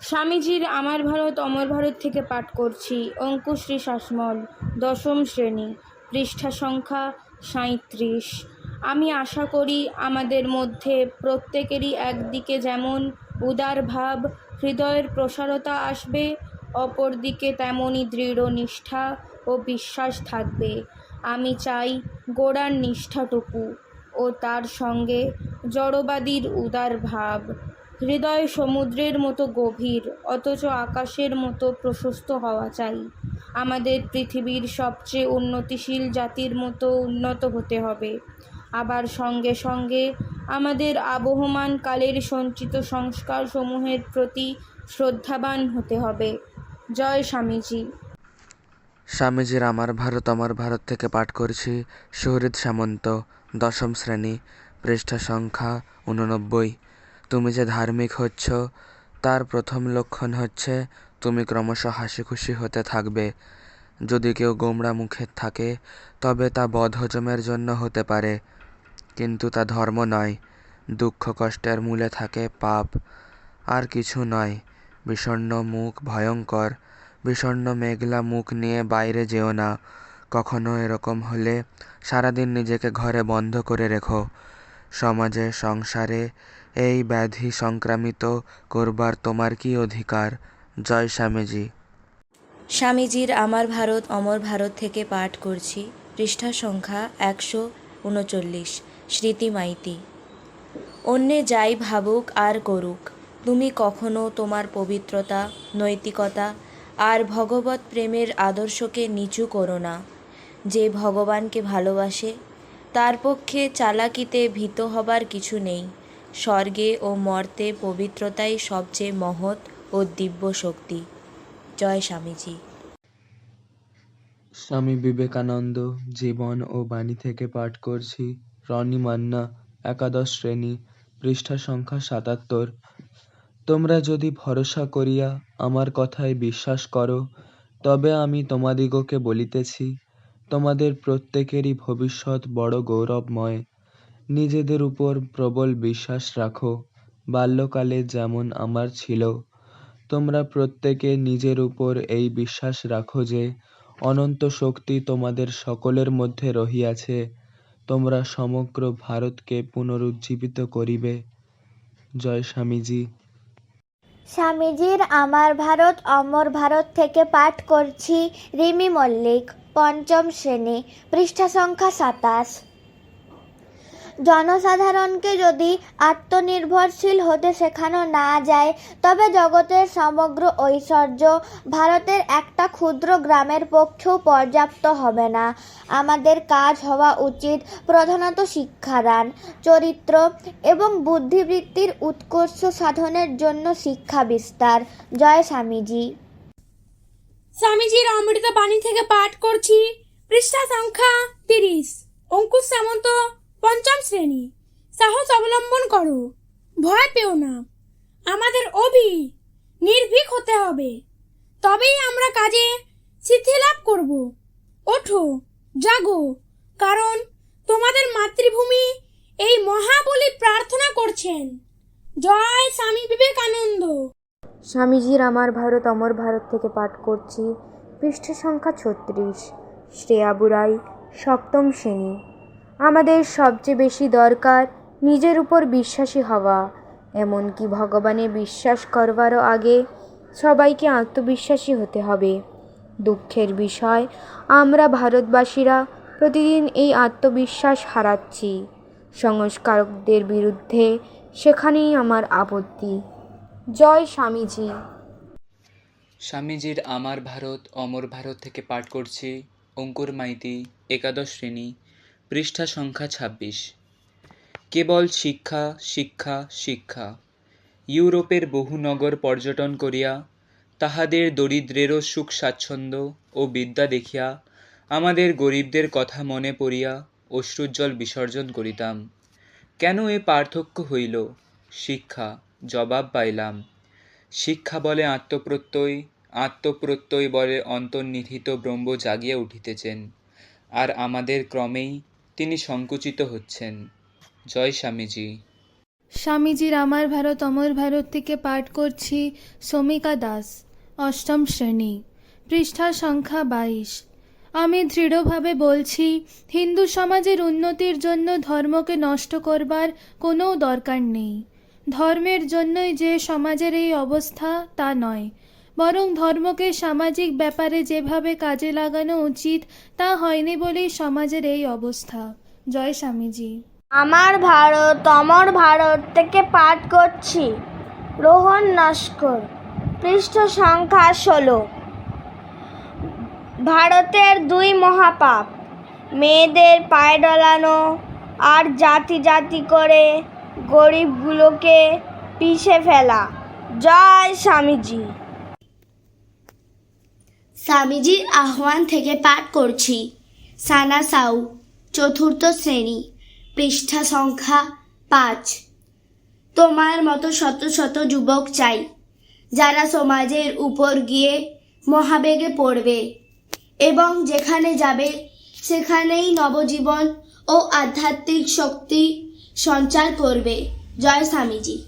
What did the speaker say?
স্বামীজির আমার ভারত, অমর ভারত থেকে পাঠ করছি। অঙ্কুশ্রী শাসমল, দশম শ্রেণি, পৃষ্ঠা সংখ্যা সাঁইত্রিশ। আমি আশা করি আমাদের মধ্যে প্রত্যেকেরই একদিকে যেমন উদার ভাব, হৃদয়ের প্রসারতা আসবে, অপরদিকে তেমনই দৃঢ় নিষ্ঠা ও বিশ্বাস থাকবে। আমি চাই গোড়ার নিষ্ঠাটুকু ও তার সঙ্গে জড়বাদীর উদার ভাব। হৃদয় সমুদ্রের মতো গভীর, অথচ আকাশের মতো প্রশস্ত হওয়া চাই। আমাদের পৃথিবীর সবচেয়ে উন্নতিশীল জাতির মতো উন্নত হতে হবে। আবার সঙ্গে সঙ্গে আমাদের আবহমান কালের সঞ্চিত সংস্কারসমূহের প্রতি শ্রদ্ধাবান হতে হবে। জয় স্বামীজি। স্বামীজির আমার ভারত আমার ভারত থেকে পাঠ করছি সুহৃদ সামন্ত, দশম শ্রেণি, পৃষ্ঠা সংখ্যা উননব্বই তুমি যে ধার্মিক হচ্ছ, তার প্রথম লক্ষণ হচ্ছে তুমি ক্রমশ হাসি খুশি হতে থাকবে। যদি কেউ গোমড়া মুখে থাকে, তবে তা বদহজমের জন্য হতে পারে। কিন্তু তা ধর্ম নয়। দুঃখ কষ্টের মূলে থাকে পাপ। আর কিছু নয়। বিষণ্ণ মুখ ভয়ঙ্কর। বিষণ্ণ মেঘলা মুখ নিয়ে বাইরে যেও না। কখনো এরকম হলে সারাদিন নিজেকে ঘরে বন্ধ করে রেখো। সমাজে, সংসারে এই ব্যাধি সংক্রামিত করবার তোমার কি অধিকার? জয় স্বামীজি। স্বামীজির আমার ভারত, অমর ভারত থেকে পাঠ করছি। পৃষ্ঠা সংখ্যা একশো উনচল্লিশ, স্মৃতি মাইতি। অন্যে যাই ভাবুক আর করুক, তুমি কখনো তোমার পবিত্রতা, নৈতিকতা আর ভগবত প্রেমের আদর্শকে নিচু করো না। যে ভগবানকে ভালোবাসে, তার পক্ষে চালাকিতে ভীত হবার কিছু নেই। স্বর্গে ও মর্তে পবিত্রতাই সবচেয়ে মহৎ ও দিব্য শক্তি। জয় স্বামীজি। স্বামী বিবেকানন্দ, জীবন ও বাণী থেকে পাঠ করছি রনি মান্না, একাদশ শ্রেণি, পৃষ্ঠা সংখ্যা সাতাত্তর। তোমরা যদি ভরসা করিয়া আমার কথায় বিশ্বাস করো, তবে আমি তোমাদিগকে বলিতেছি, তোমাদের প্রত্যেকেরই ভবিষ্যৎ বড় গৌরবময়। নিজেদের উপর প্রবল বিশ্বাস রাখো। বাল্যকালে যেমন আমার ছিল, তোমরা প্রত্যেকে নিজের উপর এই বিশ্বাস রাখো যে, অনন্ত শক্তি তোমাদের সকলের মধ্যে রহিয়াছে। তোমরা সমগ্র ভারতকে পুনরুজ্জীবিত করিবে। জয় স্বামীজি। স্বামীজির আমার ভারত, অমর ভারত থেকে পাঠ করছি রিমি মল্লিক, পঞ্চম শ্রেণি, পৃষ্ঠা সংখ্যা সাতাশ। জনসাধারণকে যদি আত্মনির্ভরশীল হতে শেখানো না যায়, তবে জগতের সমগ্র ঐশ্বর্য ভারতের একটা ক্ষুদ্র গ্রামের পক্ষেও পর্যাপ্ত হবে না। আমাদের কাজ হওয়া উচিত প্রধানত শিক্ষাদান, চরিত্র এবং বুদ্ধিবৃত্তির উৎকর্ষ সাধনের জন্য শিক্ষা বিস্তার। জয় স্বামীজি। স্বামীজির অমৃত বাণী থেকে পাঠ করছি। পৃষ্ঠা সংখ্যা তিরিশ। অঙ্কুশ সামন্ত পঞ্চম শ্রেণি। সাহস অবলম্বন করো। ভয় পেও না। আমাদের অভি নির্ভীক হতে হবে। তবেই আমরা কাজে সিদ্ধি লাভ করব। ওঠো, জাগো, কারণ তোমাদের মাতৃভূমি এই মহাবলী প্রার্থনা করছেন। জয় স্বামী বিবেকানন্দ। স্বামীজির আমার ভারত, অমর ভারত থেকে পাঠ করছি। পৃষ্ঠা সংখ্যা ছত্রিশ। শ্রেয়া বুড়াই সপ্তম শ্রেণি। আমাদের সবচেয়ে বেশি দরকার নিজের উপর বিশ্বাসী হওয়া। এমনকি ভগবানে বিশ্বাস করবারও আগে সবাইকে আত্মবিশ্বাসী হতে হবে। দুঃখের বিষয়, আমরা ভারতবাসীরা প্রতিদিন এই আত্মবিশ্বাস হারাচ্ছি। সংস্কারকদের বিরুদ্ধে সেখানেই আমার আপত্তি। জয় স্বামীজি। স্বামীজির আমার ভারত, অমর ভারত থেকে পাঠ করছি। অঙ্কুর মাইতি, একাদশ শ্রেণি। পৃষ্ঠা সংখ্যা ছাব্বিশ। কেবল শিক্ষা শিক্ষা শিক্ষা। ইউরোপের বহু নগর পর্যটন করিয়া তাহাদের দরিদ্রেরও সুখ স্বাচ্ছন্দ্য ও বিদ্যা দেখিয়া আমাদের গরিবদের কথা মনে পড়িয়া অশ্রুজ্জ্বল বিসর্জন করিতাম। কেন এ পার্থক্য হইল? শিক্ষা, জবাব পাইলাম। শিক্ষা বলে আত্মপ্রত্যয় আত্মপ্রত্যয় বলে অন্তর্নিহিত ব্রহ্ম জাগিয়া উঠিতেছেন। আর আমাদের ক্রমেই তিনি সংকুচিত হচ্ছেন। জয় স্বামীজি। স্বামীজির আমার ভারত, অমর ভারত থেকে পাঠ করছি সমিকা দাস, অষ্টম শ্রেণি, পৃষ্ঠা সংখ্যা বাইশ। আমি দৃঢ়ভাবে বলছি, হিন্দু সমাজের উন্নতির জন্য ধর্মকে নষ্ট করবার কোনো দরকার নেই। ধর্মের জন্যই যে সমাজের এই অবস্থা তা নয়। বরং ধর্মকে সামাজিক ব্যাপারে যেভাবে কাজে লাগানো উচিত, তা হয়নি বলেই সমাজের এই অবস্থা। জয় স্বামীজি। আমার ভারত, অমর ভারত থেকে পাঠ করছি। রোহন নস্কর, পৃষ্ঠ সংখ্যা ষোলো। ভারতের দুই মহাপাপ, মেয়েদের পায়ে ডলানো আর জাতি জাতি করে গরিবগুলোকে পিষে ফেলা। জয় স্বামীজি। স্বামীজির আহ্বান থেকে পাঠ করছি সানা সাউ চতুর্থ শ্রেণি পৃষ্ঠা সংখ্যা পাঁচ। তোমার মতো শত শত যুবক চাই যারা সমাজের উপর গিয়ে মহাবেগে পড়বে এবং যেখানে যাবে, সেখানেই নবজীবন ও আধ্যাত্মিক শক্তি সঞ্চার করবে জয় স্বামীজি।